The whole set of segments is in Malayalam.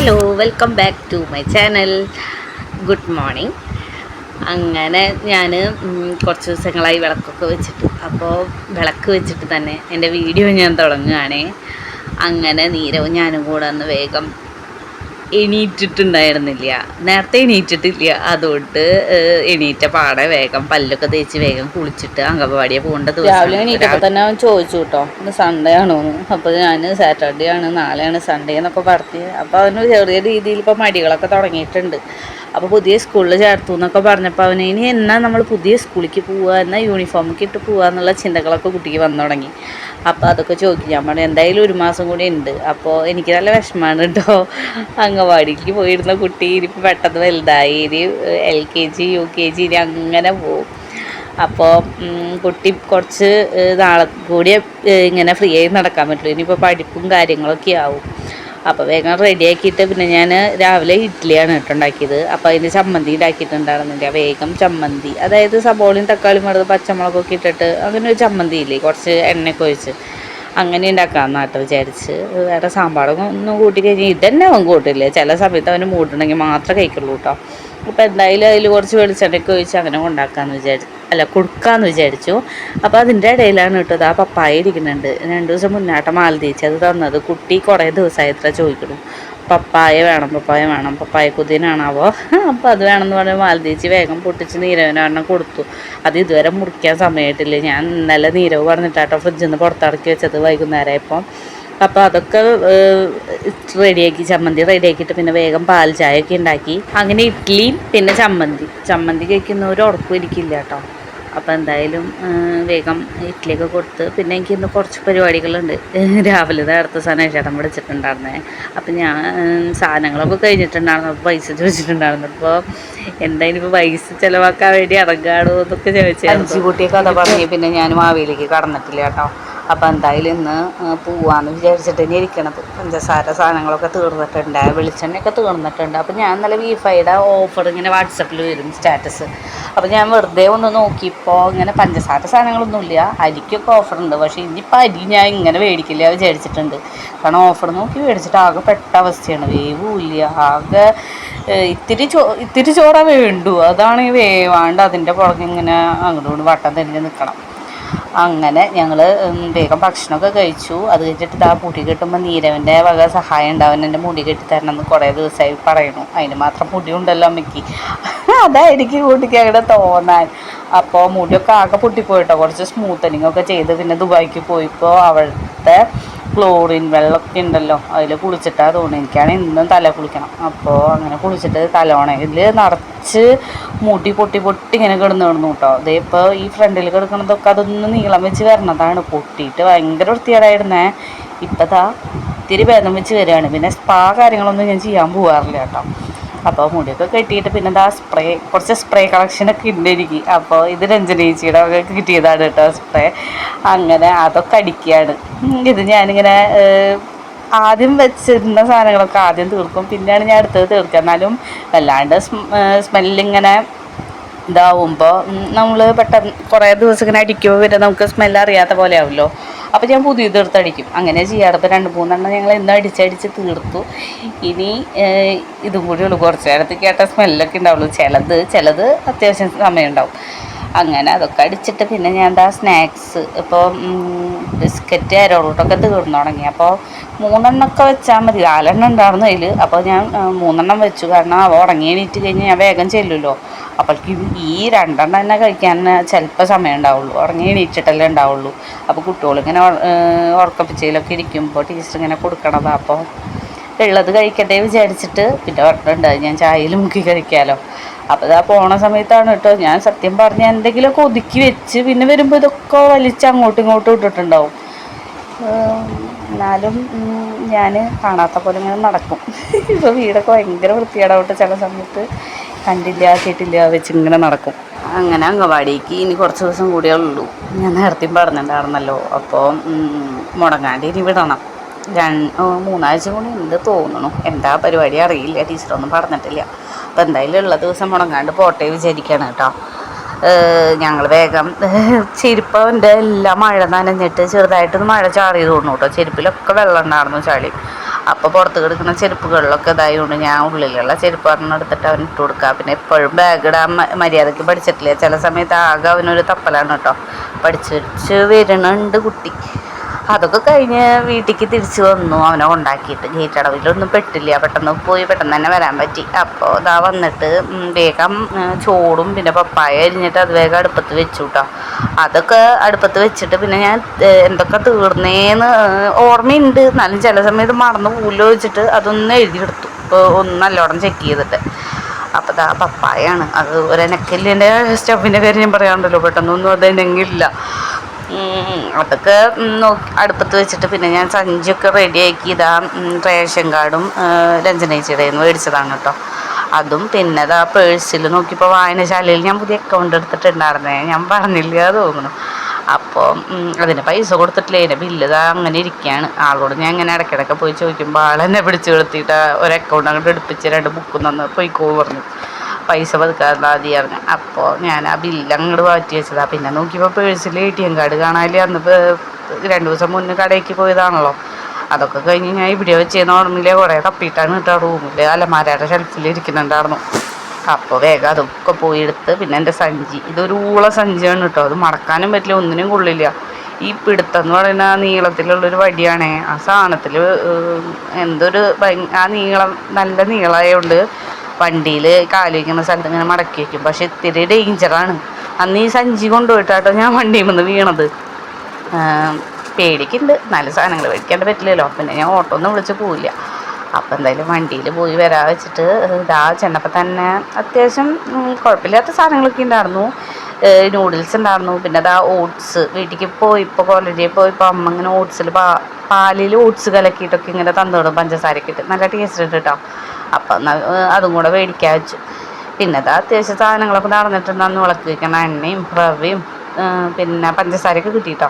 Hello welcome back to my channel good morning അങ്ങനെ ഞാൻ കുറച്ച് ദിവസങ്ങളായി വിളക്കൊക്കെ വെച്ചിട്ട്. അപ്പോൾ വിളക്ക് വെച്ചിട്ട് തന്നെ എന്റെ വീഡിയോ ഞാൻ തുടങ്ങുകയാണേ. അങ്ങനെ നീരവും ഞാനും കൂടെ ഒന്ന് വേഗം എണീറ്റിട്ടുണ്ടായിരുന്നില്ല. നേരത്തെ എണീറ്റിട്ടില്ല. അതുകൊണ്ട് എണീറ്റ പാടെ വേഗം പല്ലൊക്കെ തേച്ച് വേഗം കുളിച്ചിട്ട് അംഗൻവാടിയെ പോകേണ്ട രാവിലെ എണീറ്റപ്പോൾ തന്നെ അവൻ ചോദിച്ചു കേട്ടോ ഇന്ന് സൺഡേ ആണോ അപ്പോൾ ഞാൻ സാറ്റർഡേ ആണ് നാളെയാണ് സൺഡേ എന്നൊക്കെ പറഞ്ഞ്. അപ്പോൾ അവന് ചെറിയ രീതിയിൽ ഇപ്പോൾ മടികളൊക്കെ തുടങ്ങിയിട്ടുണ്ട്. അപ്പോൾ പുതിയ സ്കൂളിൽ ചേർത്തു എന്നൊക്കെ പറഞ്ഞപ്പോൾ അവന് ഇനി എന്നാ നമ്മൾ പുതിയ സ്കൂളിലേക്ക് പോവുക എന്നാൽ യൂണിഫോമൊക്കെ ഇട്ട് പോവുക എന്നുള്ള ചിന്തകളൊക്കെ കുട്ടിക്ക് വന്നു തുടങ്ങി. അപ്പോൾ അതൊക്കെ ചോദിക്കും. ഞാൻ പറഞ്ഞു എന്തായാലും ഒരു മാസം കൂടി ഉണ്ട്. അപ്പോൾ എനിക്ക് നല്ല വിഷമമാണ് കേട്ടോ അംഗൻവാടിക്ക് പോയിരുന്ന കുട്ടി ഇനിയിപ്പോൾ പെട്ടെന്ന് വലുതായി. ഇനി L K G U K G ഇനി അങ്ങനെ പോവും. അപ്പോൾ കുട്ടി കുറച്ച് നാളെ കൂടി ഇങ്ങനെ ഫ്രീ ആയി നടക്കാൻ പറ്റുള്ളൂ. ഇനിയിപ്പോൾ പഠിപ്പും കാര്യങ്ങളൊക്കെ ആവും. അപ്പോൾ വേഗം റെഡിയാക്കിയിട്ട് പിന്നെ ഞാൻ രാവിലെ ഇഡ്ഡലിയാണ് കേട്ടോ ഉണ്ടാക്കിയത്. അപ്പോൾ അതിന് ചമ്മന്തി ഉണ്ടാക്കിയിട്ടുണ്ടായിരുന്നില്ല വേഗം ചമ്മന്തി. അതായത് സബോളയും തക്കാളിയും വെറുതെ പച്ചമുളകൊക്കെ ഇട്ടിട്ട് അങ്ങനെ ഒരു ചമ്മന്തി ഇല്ലേ കുറച്ച് എണ്ണയൊക്കെ ഒഴിച്ച്. അങ്ങനെ ഉണ്ടാക്കാമെന്നാട്ടോ വിചാരിച്ച്. വേറെ സാമ്പാറും ഒന്നും കൂട്ടി കഴിഞ്ഞാൽ ഇതന്നെ അവൻ കൂട്ടില്ല? ചില സമയത്ത് അവന് മൂട്ടുണ്ടെങ്കിൽ മാത്രമേ കഴിക്കുള്ളൂ കേട്ടോ. അപ്പോൾ എന്തായാലും അതിൽ കുറച്ച് വെളിച്ചെണ്ണയ്ക്ക് ഒഴിച്ച് അങ്ങനെ ഉണ്ടാക്കാമെന്ന് വിചാരിച്ചു അല്ല കൊടുക്കാമെന്ന് വിചാരിച്ചു. അപ്പോൾ അതിന്റെ ഇടയിലാണ് കേട്ടത് ആ പപ്പായ ഇരിക്കുന്നുണ്ട്. രണ്ട് ദിവസം മുന്നാട്ടം മാല തേച്ച് അത് തന്നത്. കുട്ടി കുറേ ദിവസമായി എത്ര ചോദിക്കണം. പപ്പായ വേണം പപ്പായ വേണം പപ്പായ കുതിനാണാവോ അപ്പോൾ അത് വേണമെന്ന് പറഞ്ഞ് മാലതീച്ചി വേഗം പൊട്ടിച്ച് നീരവനൊരെണ്ണം കൊടുത്തു. അത് ഇതുവരെ മുറിക്കാൻ സമയമായിട്ടില്ല. ഞാൻ ഇന്നലെ നീരവ് പറഞ്ഞിട്ടാട്ടോ ഫ്രിഡ്ജിൽ നിന്ന് പുറത്തിറക്കി വെച്ചത് വൈകുന്നേരം ഇപ്പം അപ്പോൾ അതൊക്കെ റെഡിയാക്കി ചമ്മന്തി റെഡിയാക്കിയിട്ട് പിന്നെ വേഗം പാൽ ചായ ഒക്കെ ഉണ്ടാക്കി. അങ്ങനെ ഇഡ്ഡലിയും പിന്നെ ചമ്മന്തി. ചമ്മന്തി കഴിക്കുന്നവർ ഉറക്കം ഇരിക്കില്ല കേട്ടോ. അപ്പോൾ എന്തായാലും വേഗം ഇഡ്ഡലിയൊക്കെ കൊടുത്ത് പിന്നെ എനിക്ക് ഇന്ന് കുറച്ച് പരിപാടികളുണ്ട്. രാവിലെ നേരത്തെ സാധനം ചേട്ടൻ വിളിച്ചിട്ടുണ്ടായിരുന്നേ. അപ്പം ഞാൻ സാധനങ്ങളൊക്കെ കഴിഞ്ഞിട്ടുണ്ടായിരുന്നു. അപ്പോൾ പൈസ ചോദിച്ചിട്ടുണ്ടായിരുന്നു. അപ്പോൾ എന്തായാലും ഇപ്പോൾ പൈസ ചിലവാക്കാൻ വേണ്ടി ഇറങ്ങാടോ എന്നൊക്കെ ചോദിച്ചു അഞ്ചു കുട്ടിയെ കഥ പറഞ്ഞ് പിന്നെ ഞാൻ മാവിയിലേക്ക് കടന്നിട്ടില്ല കേട്ടോ. അപ്പോൾ എന്തായാലും ഇന്ന് പോവാന്ന് വിചാരിച്ചിട്ട് തന്നെ ഇരിക്കണത് പഞ്ചസാര സാധനങ്ങളൊക്കെ തീർന്നിട്ടുണ്ട്. വെളിച്ചെണ്ണയൊക്കെ തീർന്നിട്ടുണ്ട്. അപ്പോൾ ഞാൻ ഇന്നലെ വിഫൈയുടെ ഓഫർ ഇങ്ങനെ വാട്സപ്പിൽ വരും സ്റ്റാറ്റസ് അപ്പോൾ ഞാൻ വെറുതെ ഒന്ന് നോക്കിയപ്പോൾ ഇങ്ങനെ പഞ്ചസാര സാധനങ്ങളൊന്നുമില്ല അരിക്കൊക്കെ ഓഫർ ഉണ്ട്. പക്ഷേ ഇനിയിപ്പോൾ അരി ഞാൻ ഇങ്ങനെ മേടിക്കില്ല വിചാരിച്ചിട്ടുണ്ട്. കാരണം ഓഫർ നോക്കി മേടിച്ചിട്ട് ആകെ പെട്ട അവസ്ഥയാണ്. വേവുമില്ല ആകെ ഇത്തിരി ചോ ഇത്തിരി ചോറ വേണ്ടു. അതാണ് വേവാണ്ട് അതിന്റെ പുറകെ ഇങ്ങനെ അങ്ങോട്ടും വട്ടം തന്നെ നിൽക്കണം അങ്ങനെ ഞങ്ങൾ വേഗം ഭക്ഷണമൊക്കെ കഴിച്ചു. അത് കഴിഞ്ഞിട്ട് ആ മുടി കെട്ടുമ്പോൾ നീരവന്റെ വക സഹായം ഉണ്ടാവും എന്റെ മുടി കെട്ടിത്തരണം എന്ന് കുറേ ദിവസമായി പറയണു അതിന് മാത്രം മുടി ഉണ്ടല്ലോ അമ്മയ്ക്ക്. അതായിരിക്കും കുട്ടിക്ക് അങ്ങനെ തോന്നാൻ. അപ്പോൾ മുടിയൊക്കെ ആകെ പൊട്ടിപ്പോയിട്ടോ കുറച്ച് സ്മൂത്തനിങ് ഒക്കെ ചെയ്ത് പിന്നെ ദുബായിക്ക് പോയിപ്പോൾ അവിടുത്തെ ക്ലോറിൻ വെള്ളമൊക്കെ ഉണ്ടല്ലോ അതിൽ കുളിച്ചിട്ടാ തോന്നുന്നു. എനിക്കാണ് ഇന്നും തല കുളിക്കണം. അപ്പോൾ അങ്ങനെ കുളിച്ചിട്ട് തലോണയിൽ നിറച്ച് മുടി പൊട്ടി പൊട്ടി ഇങ്ങനെ കിടന്ന് കിടന്നു കേട്ടോ. അതേ ഇപ്പോൾ ഈ ഫ്രണ്ടിൽ കിടക്കുന്നതൊക്കെ അതൊന്ന് നീളം വെച്ച് വരണതാണ്. പൊട്ടിയിട്ട് ഭയങ്കര വൃത്തികേടായിരുന്നേ. ഇപ്പം ഇത്തിരി ഭേദം വെച്ച് വരികയാണ്. പിന്നെ സ്പാ കാര്യങ്ങളൊന്നും ഞാൻ ചെയ്യാൻ പോകാറില്ല കേട്ടോ. അപ്പോൾ മുടിയൊക്കെ കെട്ടിയിട്ട് പിന്നെ എന്താ സ്പ്രേ കുറച്ച് സ്പ്രേ കളക്ഷനൊക്കെ ഉണ്ട് എനിക്ക് അപ്പോൾ ഇത് രഞ്ജനേച്ചിയുടെ ഒക്കെ കിട്ടിയതാണ് കേട്ടോ സ്പ്രേ അങ്ങനെ അതൊക്കെ അടിക്കുകയാണ് ഇത് ഞാനിങ്ങനെ ആദ്യം വെച്ചിരുന്ന സാധനങ്ങളൊക്കെ ആദ്യം തീർക്കും. പിന്നെയാണ് ഞാൻ അടുത്തത് തീർക്കുക. എന്നാലും വല്ലാണ്ട് സ്മെല്ലിങ്ങനെ ഇതാവുമ്പോൾ നമ്മൾ പെട്ടെന്ന് കുറേ ദിവസം ഇങ്ങനെ അടിക്കുമ്പോൾ പിന്നെ നമുക്ക് സ്മെല്ല് അറിയാത്ത പോലെ ആവുമല്ലോ. അപ്പോൾ ഞാൻ പുതിയത് എടുത്ത് അടിക്കും. അങ്ങനെ ചെയ്യാറ് ഇപ്പോൾ രണ്ട് മൂന്നെണ്ണം ഞങ്ങൾ ഇന്ന് അടിച്ചടിച്ച് തീർത്തു. ഇനി ഇതും കൂടി ഉള്ളൂ. കുറച്ച് നേരത്ത് കേട്ട സ്മെല്ലൊക്കെ ഉണ്ടാവുള്ളൂ. ചിലത് ചിലത് അത്യാവശ്യം സമയം ഉണ്ടാവും. അങ്ങനെ അതൊക്കെ അടിച്ചിട്ട് പിന്നെ ഞാൻ എന്താ സ്നാക്സ് ഇപ്പോൾ ബിസ്ക്കറ്റ് അരോളൂട്ടൊക്കെ തീർന്നു തുടങ്ങി. അപ്പോൾ മൂന്നെണ്ണമൊക്കെ വെച്ചാൽ മതി. നാലെണ്ണം ഉണ്ടായിരുന്നു അതിൽ അപ്പോൾ ഞാൻ മൂന്നെണ്ണം വെച്ചു. കാരണം അവ ഉറങ്ങി എണീറ്റ് കഴിഞ്ഞ് ഞാൻ വേഗം ചെല്ലുമല്ലോ അപ്പോഴേക്ക് ഈ രണ്ടെണ്ണം തന്നെ കഴിക്കാൻ ചിലപ്പോൾ സമയം ഉണ്ടാവുള്ളൂ. ഉറങ്ങി എണീച്ചിട്ടല്ലേ ഉണ്ടാവുള്ളൂ. അപ്പോൾ കുട്ടികളിങ്ങനെ ഉറക്കപ്പിച്ചയിലൊക്കെ ഇരിക്കുമ്പോൾ ടീച്ചർ ഇങ്ങനെ കൊടുക്കണതാണ് അപ്പോൾ ഉള്ളത് കഴിക്കട്ടെ വിചാരിച്ചിട്ട് പിന്നെ പറഞ്ഞിട്ടുണ്ട് ഞാൻ ചായയിൽ മുക്കി കഴിക്കാമല്ലോ അപ്പോൾ ഇതാ പോണ സമയത്താണ് കേട്ടോ. ഞാൻ സത്യം പറഞ്ഞ എന്തെങ്കിലുമൊക്കെ ഒതുക്കി വെച്ച് പിന്നെ വരുമ്പോൾ ഇതൊക്കെ വലിച്ച് അങ്ങോട്ടും ഇങ്ങോട്ടും ഇട്ടിട്ടുണ്ടാവും. എന്നാലും ഞാൻ കാണാത്ത പോലെ ഇങ്ങനെ നടക്കും. ഇപ്പോൾ വീടൊക്കെ ഭയങ്കര വൃത്തികേടാവട്ടെ ചില സമയത്ത്. കണ്ടില്ല കേട്ടില്ല വെച്ച് ഇങ്ങനെ നടക്കും. അങ്ങനെ അംഗൻവാടിക്ക് ഇനി കുറച്ച് ദിവസം കൂടിയേ ഉള്ളൂ. ഞാൻ നേരത്തെയും പറഞ്ഞിട്ടുണ്ടായിരുന്നല്ലോ. അപ്പോൾ മുടങ്ങാണ്ട് ഇനി വിടണം. രണ്ട് മൂന്നാഴ്ച കൂടി ഉണ്ട് തോന്നണു എന്താ പരിപാടി അറിയില്ല. ടീച്ചറൊന്നും പറഞ്ഞിട്ടില്ല. അപ്പോൾ എന്തായാലും ഉള്ള ദിവസം മുടങ്ങാണ്ട് പോട്ടെ വിചാരിക്കുകയാണ് കേട്ടോ. ഞങ്ങൾ വേഗം ചെരുപ്പവന്റെ എല്ലാം മഴ നനഞ്ഞിട്ട് ചെറുതായിട്ടൊന്ന് മഴ ചാറി തോന്നുന്നു കേട്ടോ. ചെരുപ്പിലൊക്കെ വെള്ളം ഉണ്ടായിരുന്നു ചളി. അപ്പോൾ പുറത്ത് കിടക്കുന്ന ചെരുപ്പുകളിലൊക്കെ ഇതായതുകൊണ്ട് ഞാൻ ഉള്ളിലുള്ള ചെരുപ്പ് പറഞ്ഞ് എടുത്തിട്ട് അവൻ ഇട്ട് കൊടുക്കുക പിന്നെ എപ്പോഴും ബാഗ് ഇടാൻ മര്യാദയ്ക്ക് പഠിച്ചിട്ടില്ല. ചില സമയത്ത് ആകെ അവനൊരു തപ്പലാണ് കേട്ടോ. പഠിച്ച് വരുന്നുണ്ട് കുട്ടി. അതൊക്കെ കഴിഞ്ഞ് വീട്ടിലേക്ക് തിരിച്ചു വന്നു. അവനെ കൊണ്ടാക്കിയിട്ട്. ഗേറ്റ് അടവിലൊന്നും പെട്ടില്ല. പെട്ടെന്ന് പോയി. പെട്ടെന്ന് തന്നെ വരാൻ പറ്റി. അപ്പോൾ ഇതാ വന്നിട്ട് വേഗം ചോറും പിന്നെ പപ്പായ അരിഞ്ഞിട്ട് അത് വേഗം അടുപ്പത്ത് വെച്ചു കേട്ടോ അതൊക്കെ അടുപ്പത്ത് വെച്ചിട്ട് പിന്നെ ഞാൻ എന്തൊക്കെ തീർന്നേന്ന് ഓർമ്മയുണ്ട്. എന്നാലും ചില സമയത്ത് മറന്നു പോലോ വെച്ചിട്ട് അതൊന്ന് എഴുതിയെടുത്തു. ഒന്ന് നല്ലോണം ചെക്ക് ചെയ്തിട്ട്. അപ്പോൾ ദാ പപ്പായാണ്. അത് ഒരനക്കല്ലിന്റെ സ്റ്റഫിന്റെ കാര്യം ഞാൻ പറയാറുണ്ടല്ലോ. പെട്ടെന്നൊന്നും അത് എന്നെങ്കില്ല ഉം, അതൊക്കെ നോക്കി അടുപ്പത്ത് വെച്ചിട്ട് പിന്നെ ഞാൻ സഞ്ചിയൊക്കെ റെഡിയാക്കി ഇതാ റേഷൻ കാർഡും രഞ്ജനേച്ചിയുടെ നിന്ന് മേടിച്ചതാണ് കേട്ടോ. അതും പിന്നെ ഇതാ പേഴ്സിൽ നോക്കിയപ്പോൾ വായനശാലയിൽ ഞാൻ പുതിയ അക്കൗണ്ട് എടുത്തിട്ടുണ്ടായിരുന്നേ. ഞാൻ പറഞ്ഞില്ല തോന്നുന്നു. അപ്പോൾ അതിന് പൈസ കൊടുത്തിട്ടില്ല അതിന്റെ ബില്ല് അങ്ങനെ ഇരിക്കുകയാണ്. ആളോട് ഞാൻ ഇങ്ങനെ ഇടയ്ക്കിടയ്ക്ക് പോയി ചോദിക്കുമ്പോൾ ആളെന്നെ പിടിച്ചു കൊടുത്തിട്ട് ഒരു അക്കൗണ്ട് അങ്ങോട്ട് എടുപ്പിച്ച് രണ്ട് ബുക്കും തന്ന് പോയിക്കോ പറഞ്ഞു. പൈസ പതുക്കാതെ മതി പറഞ്ഞു അപ്പോൾ ഞാൻ ആ ബില്ല് അങ്ങോട്ട് മാറ്റി വെച്ചതാ. പിന്നെ നോക്കിയപ്പോൾ പേഴ്സിൽ എ ടി എം കാർഡ് കാണാനില്ല. അന്ന് രണ്ടു ദിവസം മുന്നേ കടയ്ക്ക് പോയതാണല്ലോ. അതൊക്കെ കഴിഞ്ഞ് ഞാൻ ഇവിടെ വെച്ചേന്ന് ഓർമ്മയില്ലേ? കുറേ തപ്പിയിട്ടാണ് കേട്ടോ റൂമിൽ അലമാരയുടെ ഷെൽഫിൽ ഇരിക്കുന്നുണ്ടായിരുന്നു. അപ്പോൾ വേഗം അതൊക്കെ പോയി എടുത്ത് പിന്നെ എന്റെ സഞ്ചി. ഇതൊരു ഊള സഞ്ചിയാണ് കേട്ടോ. അത് മടക്കാനും പറ്റില്ല. ഒന്നിനും കൊള്ളില്ല. ഈ പിടുത്തം എന്ന് പറയുന്ന ആ നീളത്തിലുള്ളൊരു വടിയാണേ. ആ സാധനത്തിൽ എന്തൊരു ആ നീളം നല്ല നീളമായതുകൊണ്ട് വണ്ടിയിൽ കാൽ വയ്ക്കുന്ന സ്ഥലത്ത് ഇങ്ങനെ മടക്കി വയ്ക്കും പക്ഷെ ഇത്തിരി ഡേഞ്ചറാണ് അന്ന് ഈ സഞ്ചി കൊണ്ടുപോയിട്ടാട്ടോ ഞാൻ വണ്ടിയിൽ നിന്ന് വീണത്. പേടിക്കുന്നുണ്ട് നല്ല സാധനങ്ങൾ മേടിക്കാണ്ട് പറ്റില്ലല്ലോ. പിന്നെ ഞാൻ ഓട്ടോ ഒന്നും വിളിച്ച് പോവില്ല. അപ്പം എന്തായാലും വണ്ടിയിൽ പോയി വരാ വെച്ചിട്ട് ഇതാ ചെന്നപ്പോൾ തന്നെ അത്യാവശ്യം കുഴപ്പമില്ലാത്ത സാധനങ്ങളൊക്കെ ഉണ്ടായിരുന്നു. നൂഡിൽസ് ഉണ്ടായിരുന്നു. പിന്നെ അതാ ഓട്സ് വീട്ടിക്ക് പോയി ഇപ്പോൾ കോളേജിൽ പോയി ഇപ്പോൾ അമ്മ ഇങ്ങനെ ഓട്സിൽ പാ പാലിൽ ഓട്സ് കലക്കിയിട്ടൊക്കെ ഇങ്ങനെ തന്നോടും പഞ്ചസാരക്കിട്ട് നല്ല ടേസ്റ്റ് ഉണ്ട് കേട്ടോ അപ്പം അതും കൂടെ മേടിക്കാൻ വെച്ചു. പിന്നെ അത് അത്യാവശ്യം സാധനങ്ങളൊക്കെ നടന്നിട്ടുണ്ട്. അന്ന് വിളക്ക് വയ്ക്കണ എണ്ണയും റവയും പിന്നെ പഞ്ചസാരയൊക്കെ കിട്ടിയിട്ടോ.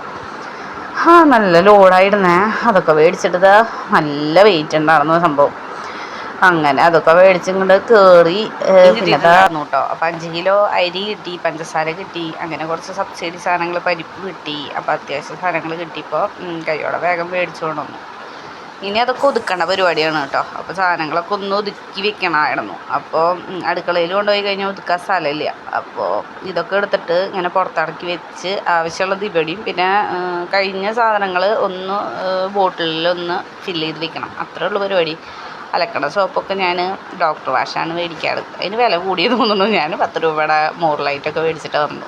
ആ നല്ല ലോഡായിരുന്നേ അതൊക്കെ മേടിച്ചിട്ട് നല്ല വെയിറ്റ് ഉണ്ടായിരുന്നു സംഭവം. അങ്ങനെ അതൊക്കെ മേടിച്ചിങ്ങോട്ട് കയറി പിന്നെ കേട്ടോ. അപ്പം അഞ്ച് കിലോ അരി കിട്ടി പഞ്ചസാര കിട്ടി അങ്ങനെ കുറച്ച് സബ്സിഡി സാധനങ്ങൾ പരിപ്പ് കിട്ടി. അപ്പം അത്യാവശ്യം സാധനങ്ങൾ കിട്ടിയപ്പോൾ കൈയോടെ വേഗം മേടിച്ചു കൊണ്ടുവന്നു ഇനി അതൊക്കെ ഒതുക്കേണ്ട പരിപാടിയാണ് കേട്ടോ. അപ്പോൾ സാധനങ്ങളൊക്കെ ഒന്ന് ഒതുക്കി വെക്കണമായിരുന്നു. അപ്പോൾ അടുക്കളയിൽ കൊണ്ടുപോയി കഴിഞ്ഞാൽ ഒതുക്കാൻ സ്ഥലമില്ല. അപ്പോൾ ഇതൊക്കെ എടുത്തിട്ട് ഇങ്ങനെ പുറത്തിറക്കി വെച്ച് ആവശ്യമുള്ളത് ഇവിടെയും പിന്നെ കഴിഞ്ഞ സാധനങ്ങൾ ഒന്ന് ബോട്ടിലൊന്ന് ഫില്ല് ചെയ്ത് വെക്കണം. അത്രേ ഉള്ളൂ പരിപാടി. അലക്കണ സോപ്പൊക്കെ ഞാൻ ഡോക്ടർ വാഷാണ് മേടിക്കാറ്. അതിന് വില കൂടിയത് തോന്നുന്നു. ഞാൻ പത്ത് രൂപയുടെ മോറലൈറ്റൊക്കെ മേടിച്ചിട്ട് വന്നു.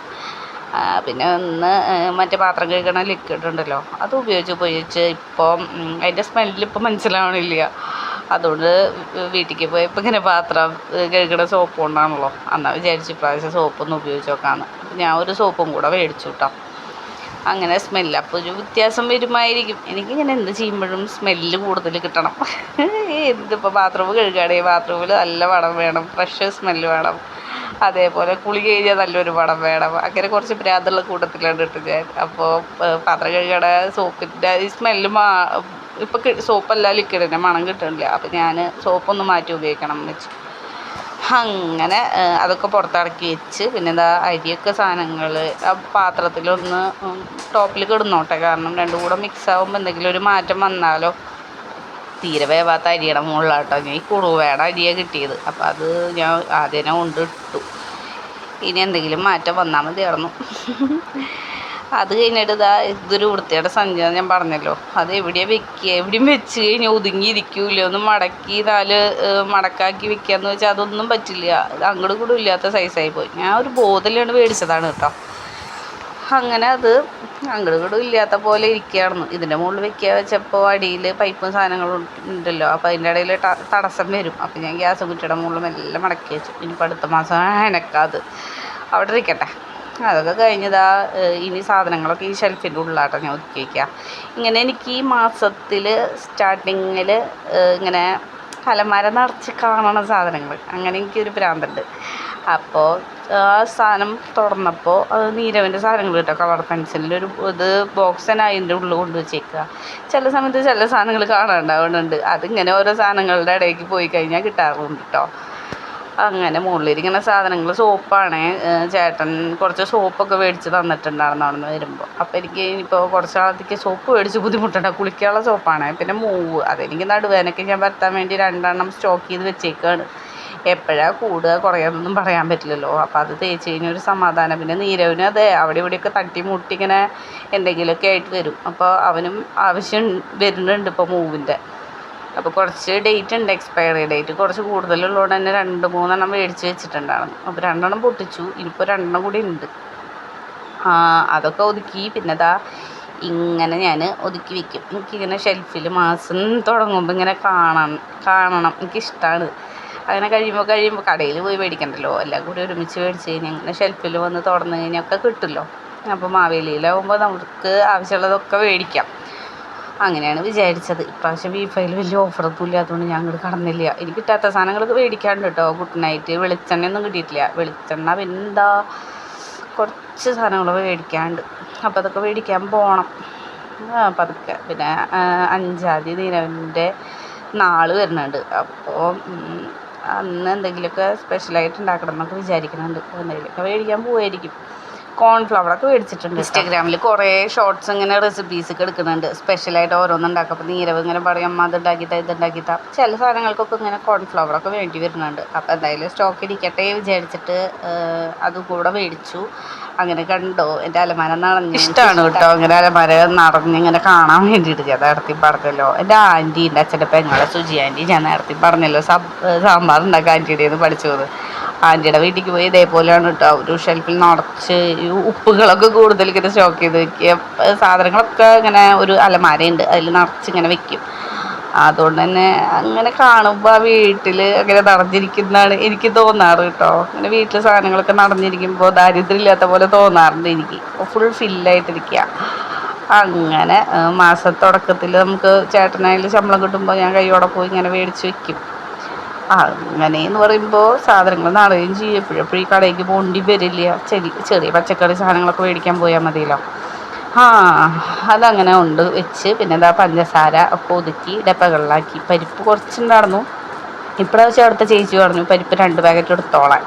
പിന്നെ ഒന്ന് മറ്റേ പാത്രം കഴുകണ ലിക്വിഡ് ഉണ്ടല്ലോ അത് ഉപയോഗിച്ച് ഉപയോഗിച്ച് ഇപ്പം അതിന്റെ സ്മെല്ല് ഇപ്പം മനസ്സിലാവണില്ല. അതുകൊണ്ട് വീട്ടിലേക്ക് പോയപ്പോൾ ഇങ്ങനെ പാത്രം കഴുകണ സോപ്പ് കൊണ്ടാണല്ലോ. എന്നാൽ വിചാരിച്ചു ഇപ്രാവശ്യം സോപ്പൊന്ന് ഉപയോഗിച്ച് നോക്കാമെന്ന് അപ്പം ഞാൻ ഒരു സോപ്പും കൂടെ മേടിച്ചു കേട്ടോ അങ്ങനെ സ്മെല്ല് അപ്പോൾ ഒരു വ്യത്യാസം വരുമായിരിക്കും. എനിക്കിങ്ങനെ എന്ത് ചെയ്യുമ്പോഴും സ്മെല്ല് കൂടുതൽ കിട്ടണം. എന്തിപ്പോൾ ബാത്റൂം കഴുകുകയാണെങ്കിൽ ബാത്റൂമിൽ നല്ല വളം വേണം ഫ്രഷ് സ്മെല്ല് വേണം. അതേപോലെ കുളി കഴിഞ്ഞാൽ നല്ലൊരു പടം വേണം. അങ്ങനെ കുറച്ച് ഭ്രാന്തുള്ള കൂട്ടത്തിലാണ് കേട്ടോ ഞാൻ. അപ്പോൾ പാത്രം കഴുകണ സോപ്പിന്റെ ഈ സ്മെല്ല് മാ ഇപ്പോൾ സോപ്പല്ല ലിക്വിഡിന്റെ മണം കിട്ടണില്ല. അപ്പോൾ ഞാൻ സോപ്പൊന്ന് മാറ്റി ഉപയോഗിക്കണം വെച്ചു. അങ്ങനെ അതൊക്കെ പുറത്തിറക്കി വെച്ച്. പിന്നെ എന്താ അരിയൊക്കെ സാധനങ്ങൾ ആ പാത്രത്തിലൊന്ന് ടോപ്പിൽ കിടന്നോട്ടെ. കാരണം രണ്ടും കൂടെ മിക്സ് ആകുമ്പോൾ എന്തെങ്കിലും ഒരു മാറ്റം വന്നാലോ തീരെ വേവാത്ത അരിയുടെ മുകളിലാട്ടോ. ഞാൻ ഈ കുറുവേട അരിയാണ് കിട്ടിയത്. അപ്പോൾ അത് ഞാൻ ആദ്യം കൊണ്ട് ഇട്ടു ഇനി എന്തെങ്കിലും മാറ്റം വന്നാൽ മതിയായിരുന്നു അത് കഴിഞ്ഞിട്ട് ഇതാ ഇതൊരു വൃത്തിയുടെ സഞ്ചി ഞാൻ പറഞ്ഞല്ലോ. അത് എവിടെയാണ് വെക്കുക എവിടെയും വെച്ച് കഴിഞ്ഞാൽ ഒതുങ്ങിയിരിക്കൂല ഒന്ന് മടക്കി നാല് മടക്കാക്കി വെക്കുക എന്ന് വെച്ചാൽ അതൊന്നും പറ്റില്ല. അങ്ങോട്ടും കൂടെ ഇല്ലാത്ത സൈസായി പോയി. ഞാൻ ഒരു ബോധലാണ് മേടിച്ചതാണ് കേട്ടോ. അങ്ങനെ അത് അങ്ങടും ഇല്ലാത്ത പോലെ ഇരിക്കുകയായിരുന്നു ഇതിന്റെ മുകളിൽ വെക്കുക വെച്ചപ്പോൾ അടിയിൽ പൈപ്പും സാധനങ്ങളും ഉണ്ടല്ലോ. അപ്പോൾ അതിന്റെ ഇടയിൽ തടസ്സം വരും. അപ്പോൾ ഞാൻ ഗ്യാസ് കുറ്റിയുടെ മുകളിൽ മെല്ലെ മടക്കി വെച്ചു. ഇനിയിപ്പോൾ അടുത്ത മാസം എനക്കാത് അവിടെ ഇരിക്കട്ടെ. അതൊക്കെ കഴിഞ്ഞതാ ഇനി സാധനങ്ങളൊക്കെ ഈ ഷെൽഫിന്റെ ഉള്ളിലാട്ടോ ഞാൻ ഒതുക്കി വയ്ക്കുക ഇങ്ങനെ എനിക്ക് ഈ മാസത്തിൽ സ്റ്റാർട്ടിങ്ങിൽ ഇങ്ങനെ അലമാര നിറച്ച് കാണണ സാധനങ്ങൾ അങ്ങനെ എനിക്കൊരു ഭ്രാന്തുണ്ട്. അപ്പോൾ ആ സാധനം തുറന്നപ്പോൾ അത് നീരവിന്റെ സാധനങ്ങൾ കേട്ടോ കളർ പെൻസിലിന്റെ ഒരു ഇത് ബോക്സ് തന്നെ അതിന്റെ ഉള്ളിൽ കൊണ്ട് വെച്ചേക്കുക ചില സമയത്ത് ചില സാധനങ്ങൾ കാണാണ്ടാവുന്നുണ്ട് അതിങ്ങനെ ഓരോ സാധനങ്ങളുടെ ഇടയ്ക്ക് പോയി കഴിഞ്ഞാൽ കിട്ടാറുണ്ട് കേട്ടോ അങ്ങനെ മുകളിലിരിക്കുന്ന സാധനങ്ങൾ സോപ്പാണ്. ചേട്ടൻ കുറച്ച് സോപ്പൊക്കെ മേടിച്ച് തന്നിട്ടുണ്ടായിരുന്നു അവിടെ നിന്ന് വരുമ്പോൾ അപ്പോൾ എനിക്ക് ഇനിയിപ്പോൾ കുറച്ച് നാളത്തേക്ക് സോപ്പ് മേടിച്ച് ബുദ്ധിമുട്ടുണ്ട് കുളിക്കാനുള്ള സോപ്പാണ്. പിന്നെ മൂവ്. അതെനിക്ക് നടുവേനൊക്കെ ഞാൻ വരുത്താൻ വേണ്ടി രണ്ടെണ്ണം സ്റ്റോക്ക് ചെയ്ത് വെച്ചേക്കാണ്. എപ്പോഴാണ് കൂടുക കുറയുന്നൊന്നും പറയാൻ പറ്റില്ലല്ലോ. അപ്പോൾ അത് തേച്ച് കഴിഞ്ഞാൽ ഒരു സമാധാനം. പിന്നെ നീരവിനും അതെ അവിടെ ഇവിടെയൊക്കെ തട്ടി മുട്ടി ഇങ്ങനെ എന്തെങ്കിലുമൊക്കെ ആയിട്ട് വരും. അപ്പോൾ അവനും ആവശ്യം വരുന്നുണ്ട് ഇപ്പോൾ മൂവിന്റെ അപ്പോൾ കുറച്ച് ഡേറ്റ് ഉണ്ട് എക്സ്പയറി ഡേറ്റ്. കുറച്ച് കൂടുതലുള്ളതുകൊണ്ട് തന്നെ രണ്ട് മൂന്നെണ്ണം മേടിച്ച് വെച്ചിട്ടുണ്ടായിരുന്നു അപ്പോൾ രണ്ടെണ്ണം പൊട്ടിച്ചു. ഇനിയിപ്പോൾ രണ്ടെണ്ണം കൂടി ഉണ്ട്. അതൊക്കെ ഒതുക്കി. പിന്നെ ദാ ഇങ്ങനെ ഞാൻ ഒതുക്കി വെക്കും. എനിക്കിങ്ങനെ ഷെൽഫിൽ മാസം തുടങ്ങുമ്പോൾ ഇങ്ങനെ കാണണം കാണണം. എനിക്കിഷ്ടമാണ് അങ്ങനെ കഴിയുമ്പോൾ കഴിയുമ്പോൾ കടയിൽ പോയി മേടിക്കണ്ടല്ലോ. എല്ലാം കൂടി ഒരുമിച്ച് മേടിച്ച് കഴിഞ്ഞാൽ ഇങ്ങനെ ഷെൽഫിൽ വന്ന് തുറന്ന് കഴിഞ്ഞാൽ ഒക്കെ കിട്ടുമല്ലോ അപ്പോൾ മാവേലിയിലാവുമ്പോൾ നമുക്ക് ആവശ്യമുള്ളതൊക്കെ മേടിക്കാം. അങ്ങനെയാണ് വിചാരിച്ചത്. ഇപ്രാവശ്യം ബീഫയിൽ വലിയ ഓഫറൊന്നും ഇല്ലാത്തതുകൊണ്ട് ഞാൻ അങ്ങോട്ട് കടന്നില്ല. എനിക്ക് കിട്ടാത്ത സാധനങ്ങളൊക്കെ മേടിക്കാണ്ട് കേട്ടോ ഗുഡ് നൈറ്റ് വെളിച്ചെണ്ണയൊന്നും കിട്ടിയിട്ടില്ല. വെളിച്ചെണ്ണ പിന്നെന്താ? കുറച്ച് സാധനങ്ങൾ മേടിക്കാണ്ട് അപ്പോൾ അതൊക്കെ മേടിക്കാൻ പോകണം പതുക്കെ. പിന്നെ അഞ്ചാം തീയതി നീരവന്റെ നാൾ വരുന്നുണ്ട്. അപ്പോൾ അന്ന് എന്തെങ്കിലുമൊക്കെ സ്പെഷ്യലായിട്ട് ഉണ്ടാക്കണം എന്നൊക്കെ വിചാരിക്കുന്നുണ്ട്. എന്തെങ്കിലുമൊക്കെ മേടിക്കാൻ പോവായിരിക്കും. കോൺഫ്ലവറൊക്കെ മേടിച്ചിട്ടുണ്ട് ഇൻസ്റ്റാഗ്രാമിൽ കുറേ ഷോർട്സ് ഇങ്ങനെ റെസിപ്പീസ് ഒക്കെ എടുക്കുന്നുണ്ട്. സ്പെഷ്യലായിട്ട് ഓരോന്ന് ഉണ്ടാക്കും. അപ്പോൾ നീരവ് ഇങ്ങനെ പറയും അമ്മ അത് ഉണ്ടാക്കിത്താ ഇത് ഉണ്ടാക്കിത്താ ചില സാധനങ്ങൾക്കൊക്കെ ഇങ്ങനെ കോൺഫ്ലവറൊക്കെ വേണ്ടി വരുന്നുണ്ട്. അപ്പോൾ എന്തായാലും സ്റ്റോക്ക് ഇരിക്കട്ടെ വിചാരിച്ചിട്ട് അതുകൂടെ അതും കൂടെ മേടിച്ചു. അങ്ങനെ കണ്ടോ. എന്റെ അലമാര നടഞ്ഞു ഇഷ്ടമാണ് കേട്ടോ ഇങ്ങനെ അലമാര നടന്നിങ്ങനെ കാണാൻ വേണ്ടിയിട്ട് ഞാൻ നേരത്തെ പറഞ്ഞല്ലോ. എന്റെ ആന്റി എന്റെ അച്ഛന്റെ പെങ്ങളെ സുജി ആന്റി ഞാൻ നേരത്തെ പറഞ്ഞല്ലോ. സാമ്പാർ ഉണ്ടാക്കാൻ ആന്റിയുടെ നിന്ന് പഠിച്ചത് ആന്റിയുടെ വീട്ടിലേക്ക് പോയി ഇതേപോലെയാണ് കേട്ടോ. ഒരു ഷെൽഫിൽ നിറച്ച് ഈ ഉപ്പുകളൊക്കെ കൂടുതൽ ഇങ്ങനെ സ്റ്റോക്ക് ചെയ്ത് വെക്കുക. സാധനങ്ങളൊക്കെ ഇങ്ങനെ ഒരു അലമാരയുണ്ട്. അതിൽ നിറച്ച് ഇങ്ങനെ വെക്കും. അതുകൊണ്ട് തന്നെ അങ്ങനെ കാണുമ്പോൾ ആ വീട്ടിൽ അങ്ങനെ നടന്നിരിക്കുന്നതാണ് എനിക്ക് തോന്നാറ് കേട്ടോ. അങ്ങനെ വീട്ടിൽ സാധനങ്ങളൊക്കെ നടന്നിരിക്കുമ്പോൾ ദാരിദ്ര്യം ഇല്ലാത്ത പോലെ തോന്നാറുണ്ട് എനിക്ക്. ഫുൾ ഫില്ലായിട്ടിരിക്കുക അങ്ങനെ മാസം മാസത്തുടക്കത്തിൽ നമുക്ക് ചേട്ടനായാലും ശമ്പളം കിട്ടുമ്പോൾ ഞാൻ കൈയോടെ പോയി ഇങ്ങനെ മേടിച്ച് വെക്കും. അങ്ങനെ എന്ന് പറയുമ്പോൾ സാധനങ്ങൾ നടുകയും ചെയ്യും. എപ്പോഴെപ്പോഴും ഈ കടയിലേക്ക് പോണ്ടി വരില്ല. ചെറിയ ചെറിയ പച്ചക്കറി സാധനങ്ങളൊക്കെ മേടിക്കാൻ പോയാൽ മതിയല്ലോ. ആ അതങ്ങനെ ഉണ്ട്. വെച്ച് പിന്നെ എന്താ പഞ്ചസാര ഒക്കെ ഒതുക്കി ഡപ്പകളിലാക്കി. പരിപ്പ് കുറച്ചുണ്ടായിരുന്നു. ഇപ്രാവശ്യം അവിടുത്തെ ചേച്ചി പറഞ്ഞു പരിപ്പ് രണ്ട് പാക്കറ്റ് എടുത്തോളാൻ.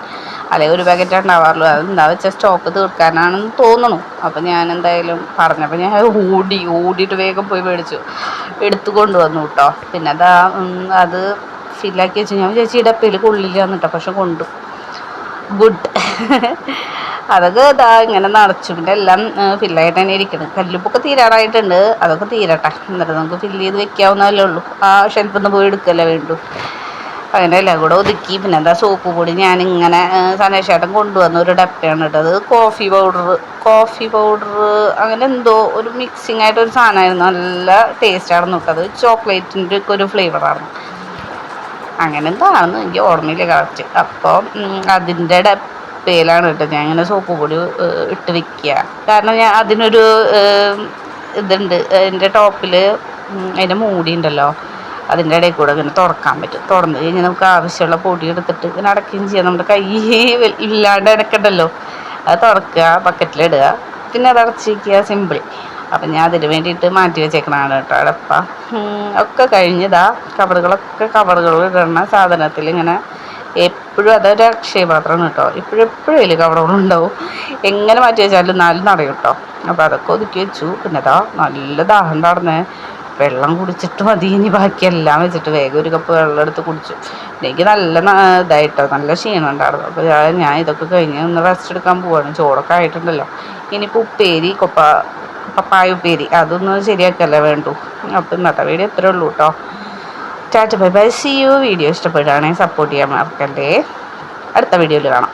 അല്ലെങ്കിൽ ഒരു പാക്കറ്റ് ഉണ്ടാവാറുള്ളൂ അത് എന്താ വെച്ചാൽ സ്റ്റോക്ക് തീർക്കാനാണെന്ന് തോന്നണു. അപ്പം ഞാൻ എന്തായാലും പറഞ്ഞപ്പോൾ ഞാൻ ഓടി ഓടിയിട്ട് വേഗം പോയി മേടിച്ചു. എടുത്തു കൊണ്ടുവന്നു കേട്ടോ പിന്നെ അതാ അത് ഫില്ലാക്കി വെച്ചു. ഞാൻ ചേച്ചി ഡപ്പയിൽ കൊള്ളില്ല എന്നിട്ടോ പക്ഷെ കൊണ്ടു. ഗുഡ് അതൊക്കെ ഇതാ ഇങ്ങനെ നിറച്ചു പിന്നെ എല്ലാം ഫില്ലായിട്ട് തന്നെ ഇരിക്കണം കല്ലുപ്പൊക്കെ തീരാറായിട്ടുണ്ട്. അതൊക്കെ തീരട്ടെ. എന്നിട്ട് നമുക്ക് ഫില്ല് ചെയ്ത് വെക്കാവുന്നതല്ലേ ഉള്ളൂ. ആ ഷെൽഫിൽ നിന്ന് പോയി എടുക്കല്ലേ വേണ്ടു. അങ്ങനെ എല്ലാം കൂടെ ഒതുക്കി. പിന്നെ എന്താ സോപ്പ് പൊടി ഞാനിങ്ങനെ സനേഷേട്ടൻ കൊണ്ടുവന്ന ഒരു ഡപ്പയാണ് കേട്ടത് കോഫി പൗഡർ കോഫി പൗഡർ അങ്ങനെ എന്തോ ഒരു മിക്സിങ് ആയിട്ട് ഒരു സാധനമായിരുന്നു. നല്ല ടേസ്റ്റാണ് കേട്ടത് ചോക്ലേറ്റിന്റെ ഒക്കെ ഒരു ഫ്ലേവറാണ് അങ്ങനെ എന്താണെന്ന് എനിക്ക് ഓർമ്മയില്ല കറക്റ്റ് അപ്പോൾ അതിന്റെ ഡപ്പയിലാണ് കേട്ടോ ഞാൻ ഇങ്ങനെ സോപ്പ് പൊടി ഇട്ട് വെക്കുക. കാരണം ഞാൻ അതിനൊരു ഇതുണ്ട്. എന്റെ ടോപ്പിൽ അതിന്റെ മൂടി ഉണ്ടല്ലോ. അതിന്റെ ഇടയിൽ കൂടെ ഇങ്ങനെ തുറക്കാൻ പറ്റും. തുറന്ന് കഴിഞ്ഞാൽ നമുക്ക് ആവശ്യമുള്ള പൊടി എടുത്തിട്ട് ഇങ്ങനെ അടയ്ക്കുകയും ചെയ്യാം. നമ്മുടെ കൈ ഇല്ലാണ്ട് ഇടക്കണ്ടല്ലോ അത് തുറക്കുക ബക്കറ്റിലിടുക പിന്നെ അത് അടച്ച് വയ്ക്കുക സിമ്പിൾ അപ്പം ഞാൻ അതിന് വേണ്ടിയിട്ട് മാറ്റി വെച്ചേക്കണതാണ് കേട്ടോ അടപ്പ. ഒക്കെ കഴിഞ്ഞതാ കവറുകളൊക്കെ കവറുകൾ ഇടുന്ന സാധനത്തിൽ ഇങ്ങനെ എപ്പോഴും അതൊരു അക്ഷയപാത്രമാണ് കേട്ടോ. ഇപ്പോഴും എപ്പോഴും അതിൽ കവറുകളുണ്ടാവും എങ്ങനെ മാറ്റി വെച്ചാലും നാല് നടയും കേട്ടോ. അപ്പോൾ അതൊക്കെ ഒതുക്കി വെച്ചു. പിന്നെ അതാ നല്ല ദാഹം നടന്നേ. വെള്ളം കുടിച്ചിട്ട് മതി. ഇനി ബാക്കിയെല്ലാം വെച്ചിട്ട് വേഗം ഒരു കപ്പ് വെള്ളം എടുത്ത് കുടിച്ചു. എനിക്ക് നല്ല ഇതായിട്ടോ. നല്ല ക്ഷീണം ഉണ്ടായിരുന്നു. അപ്പോൾ ഞാൻ ഇതൊക്കെ കഴിഞ്ഞ് ഒന്ന് റെസ്റ്റ് എടുക്കാൻ പോവാണ്. ചോറൊക്കെ ആയിട്ടുണ്ടല്ലോ. ഇനിയിപ്പോൾ ഉപ്പേരി കൊപ്പ പപ്പായ ഉപ്പേരി. അതൊന്ന് ശരിയാക്കല്ലേ വേണ്ടു. അപ്പോൾ ഇന്നത്തെ വീഡിയോ ഇത്രേ ഉള്ളൂ കേട്ടോ. Tata bye bye see you video ഇഷ്ടപ്പെടുകയാണെങ്കിൽ സപ്പോർട്ട് ചെയ്യാൻ മറക്കല്ലേ അടുത്ത വീഡിയോയിൽ കാണാം.